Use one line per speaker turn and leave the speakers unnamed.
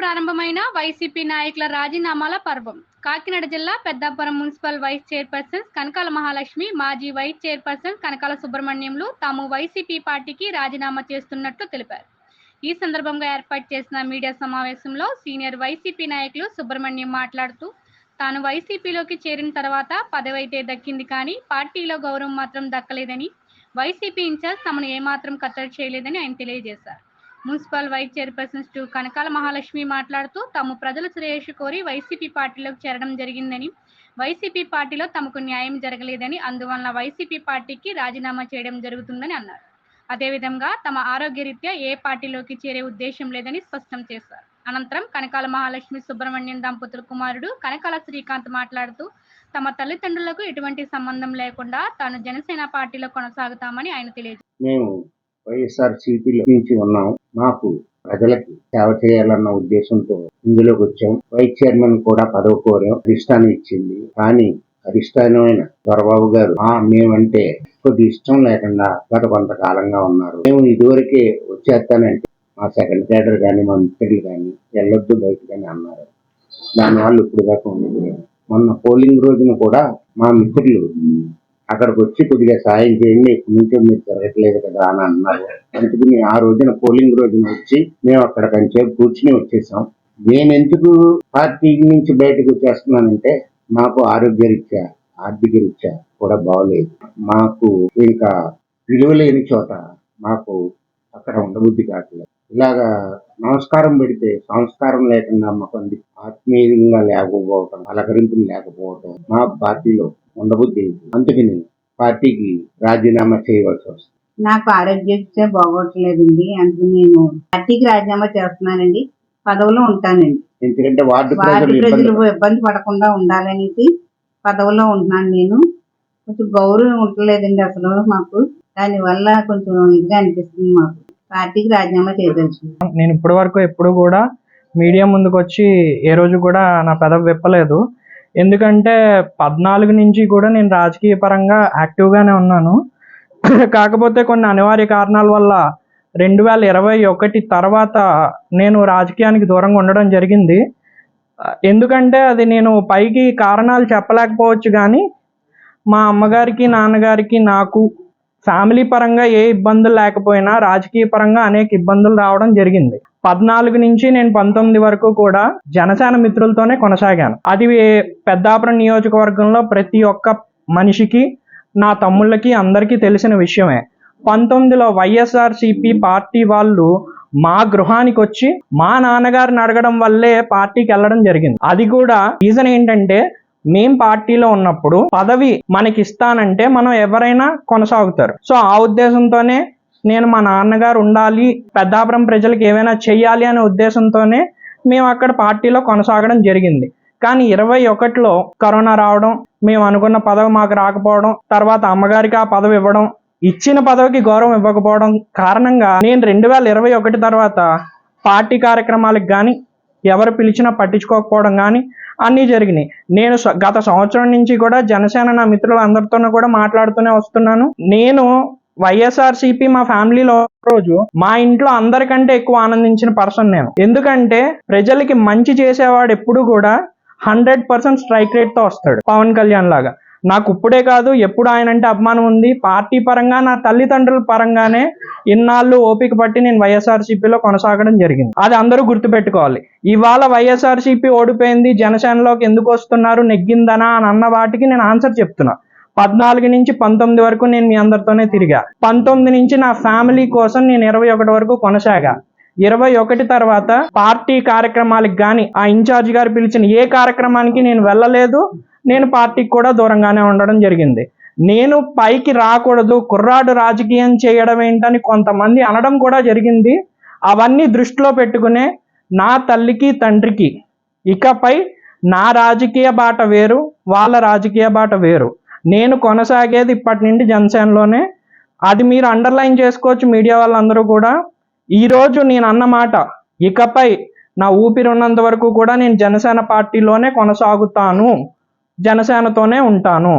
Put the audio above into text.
ప్రారంభమైన వైసీపీ నాయకుల రాజీనామాల పర్వం. కాకినాడ జిల్లా Peddapuram municipal vice chairperson Kanakala Mahalakshmi మాజీ వైస్ చైర్పర్సన్ కనకాల సుబ్రహ్మణ్యంలు తాము వైసీపీ పార్టీకి రాజీనామా చేస్తున్నట్లు తెలిపారు. ఈ సందర్భంగా ఏర్పాటు చేసిన మీడియా సమావేశంలో సీనియర్ వైసీపీ నాయకులు సుబ్రహ్మణ్యం మాట్లాడుతూ తాను వైసీపీలోకి చేరిన తర్వాత పదవి అయితే దక్కింది కానీ పార్టీలో గౌరవం మాత్రం దక్కలేదని వైసీపీ ఇన్ఛార్జ్ తమను ఏమాత్రం కత్తడి చేయలేదని ఆయన తెలియజేశారు. Municipal vice chairperson to Kanakala Mahalakshmi మాట్లాడుతూ తాము ప్రజల శ్రేయస్సు కోరి వైసీపీ పార్టీలోకి చేరడం జరిగిందని వైసీపీ పార్టీలో తమకు న్యాయం జరగలేదని అందువల్ల వైసీపీ పార్టీకి రాజీనామా చేయడం జరుగుతుందని అన్నారు. అదేవిధంగా తమ ఆరోగ్యరీత్యా ఏ పార్టీలోకి చేరే ఉద్దేశం లేదని స్పష్టం చేశారు. అనంతరం కనకాల మహాలక్ష్మి సుబ్రహ్మణ్యం దంపతుల కుమారుడు కనకాల శ్రీకాంత్ మాట్లాడుతూ తమ తల్లిదండ్రులకు ఎటువంటి సంబంధం లేకుండా తాను జనసేన పార్టీలో కొనసాగుతామని ఆయన తెలియజేశారు.
మేము వైఎస్ఆర్ సిపిలో నుంచి ఉన్నాం. మాకు ప్రజలకి సేవ చేయాలన్న ఉద్దేశంతో ఇందులోకి వచ్చాం వైస్ చైర్మన్ కూడా పదవి కోరాం అధిష్టానం ఇచ్చింది. కానీ అధిష్టానమైన దొరబాబు గారు ఆ మేమంటే కొద్ది ఇష్టం లేకుండా గత కొంతకాలంగా ఉన్నారు. మేము ఇదివరకే వచ్చేస్తానంటే మా సెకండ్ క్యాడర్ కానీ మా మిత్రులు కానీ వెళ్ళొద్దు బయట కానీ అన్నారు దానివల్ల ఇప్పుడు దాకా ఉండదు మొన్న పోలింగ్ రోజున కూడా మా మిత్రులు అక్కడికి వచ్చి కొద్దిగా సాయం చేయండి ఇంట్లో మీరు జరగట్లేదు కదా అని అన్నారు. అందుకని ఆ రోజున పోలింగ్ రోజున వచ్చి మేము అక్కడ కొంచెం కూర్చుని వచ్చేసాం. నేను ఎందుకు పార్టీ నుంచి బయటకు వచ్చేస్తున్నానంటే మాకు ఆరోగ్య రీత్యా ఆర్థిక రీత్యా కూడా బాగలేదు. మాకు ఇంకా విలువ లేని చోట మాకు అక్కడ ఉండబుద్ధి కావట్లేదు. ఇలాగా నమస్కారం పెడితే సంస్కారం లేకుండా మాకు ఆత్మీయంగా లేకపోవటం అలకరింపులు లేకపోవటం మా పార్టీలో ఉండబుద్ధి. అందుకని పార్టీకి రాజీనామా చేయవలసి వస్తుంది.
నాకు ఆరోగ్యరీత్యా బాగోట్లేదండి. అందుకు నేను పార్టీకి రాజీనామా చేస్తున్నానండి. పదవిలో ఉంటానండి.
ఎందుకంటే వార్డు ప్రజలు ఇబ్బంది
పడకుండా ఉండాలనేసి పదవిలో ఉంటున్నాను నేను. కొంచెం గౌరవం ఉండలేదండి అసలు మాకు. దానివల్ల కొంచెం ఇదిగా అనిపిస్తుంది మాకు. పార్టీకి రాజీనామా చేయదలుచుకున్నాను
నేను ఇప్పటి వరకు ఎప్పుడు కూడా మీడియా ముందుకు వచ్చి ఏ రోజు కూడా నా పెదవి విప్పలేదు. ఎందుకంటే పద్నాలుగు నుంచి కూడా నేను రాజకీయ పరంగా యాక్టివ్గానే ఉన్నాను. కాకపోతే కొన్ని అనివార్య కారణాల వల్ల రెండు వేల ఇరవై ఒకటి తర్వాత నేను రాజకీయానికి దూరంగా ఉండడం జరిగింది. ఎందుకంటే అది నేను పైకి కారణాలు చెప్పలేకపోవచ్చు కానీ మా అమ్మగారికి నాన్నగారికి నాకు ఫ్యామిలీ పరంగా ఏ ఇబ్బందులు లేకపోయినా రాజకీయ పరంగా అనేక ఇబ్బందులు రావడం జరిగింది. పద్నాలుగు నుంచి నేను పంతొమ్మిది వరకు కూడా జనసేన మిత్రులతోనే కొనసాగాను. అది పెద్దాపురం నియోజకవర్గంలో ప్రతి ఒక్క మనిషికి నా తమ్ముళ్ళకి అందరికీ తెలిసిన విషయమే. పంతొమ్మిదిలో వైఎస్ఆర్సిపి పార్టీ వాళ్ళు మా గృహానికి వచ్చి మా నాన్నగారిని అడగడం వల్లే పార్టీకి వెళ్ళడం జరిగింది. అది కూడా రీజన్ ఏంటంటే మేం పార్టీలో ఉన్నప్పుడు పదవి మనకి ఇస్తానంటే మనం ఎవరైనా కొనసాగుతారు. సో ఆ ఉద్దేశంతోనే నేను మా నాన్నగారు ఉండాలి పెద్దాపురం ప్రజలకు ఏమైనా చెయ్యాలి అనే ఉద్దేశంతోనే మేము అక్కడ పార్టీలో కొనసాగడం జరిగింది. కానీ ఇరవై ఒకటిలో కరోనా రావడం మేము అనుకున్న పదవి మాకు రాకపోవడం తర్వాత అమ్మగారికి ఆ పదవి ఇవ్వడం ఇచ్చిన పదవికి గౌరవం ఇవ్వకపోవడం కారణంగా నేను రెండు వేల ఇరవై ఒకటి తర్వాత పార్టీ కార్యక్రమాలకు కానీ ఎవరు పిలిచినా పట్టించుకోకపోవడం కానీ అన్నీ జరిగినాయి. నేను స- గత సంవత్సరం నుంచి కూడా జనసేన నా మిత్రులు అందరితోనూ కూడా మాట్లాడుతూనే వస్తున్నాను. నేను వైఎస్ఆర్సీపీ మా ఫ్యామిలీలో రోజు మా ఇంట్లో అందరికంటే ఎక్కువ ఆనందించిన పర్సన్ నేను. ఎందుకంటే ప్రజలకి మంచి చేసేవాడు ఎప్పుడు కూడా హండ్రెడ్ పర్సెంట్ స్ట్రైక్ రేట్తో వస్తాడు పవన్ కళ్యాణ్ లాగా. నాకు ఇప్పుడే కాదు ఎప్పుడు ఆయన అంటే అభిమానం ఉంది. పార్టీ పరంగా నా తల్లిదండ్రుల పరంగానే ఇన్నాళ్ళు ఓపిక పట్టి నేను వైఎస్ఆర్సీపీలో కొనసాగడం జరిగింది. అది అందరూ గుర్తుపెట్టుకోవాలి. ఇవాళ వైఎస్ఆర్సీపీ ఓడిపోయింది జనసేనలోకి ఎందుకు వస్తున్నారు నెగ్గిందనా అని అన్న వాటికి నేను ఆన్సర్ చెప్తున్నా. పద్నాలుగు నుంచి పంతొమ్మిది వరకు నేను మీ అందరితోనే తిరిగా. పంతొమ్మిది నుంచి నా ఫ్యామిలీ కోసం నేను ఇరవై ఒకటి వరకు కొనసాగా. ఇరవై ఒకటి తర్వాత పార్టీ కార్యక్రమాలకు కానీ ఆ ఇన్ఛార్జ్ గారు పిలిచిన ఏ కార్యక్రమానికి నేను వెళ్ళలేదు నేను పార్టీకి కూడా దూరంగానే ఉండడం జరిగింది. నేను పైకి రాకూడదు కుర్రాడు రాజకీయం చేయడం ఏంటని కొంతమంది అనడం కూడా జరిగింది. అవన్నీ దృష్టిలో పెట్టుకునే నా తల్లికి తండ్రికి. ఇకపై నా రాజకీయ బాట వేరు వాళ్ళ రాజకీయ బాట వేరు. నేను కొనసాగేది ఇప్పటి నుండి జనసేనలోనే. అది మీరు అండర్లైన్ చేసుకోవచ్చు మీడియా వాళ్ళందరూ కూడా. ఈరోజు నేను అన్నమాట ఇకపై నా ఊపిరి ఉన్నంత వరకు కూడా నేను జనసేన పార్టీలోనే కొనసాగుతాను. జనసేనతోనే ఉంటాను.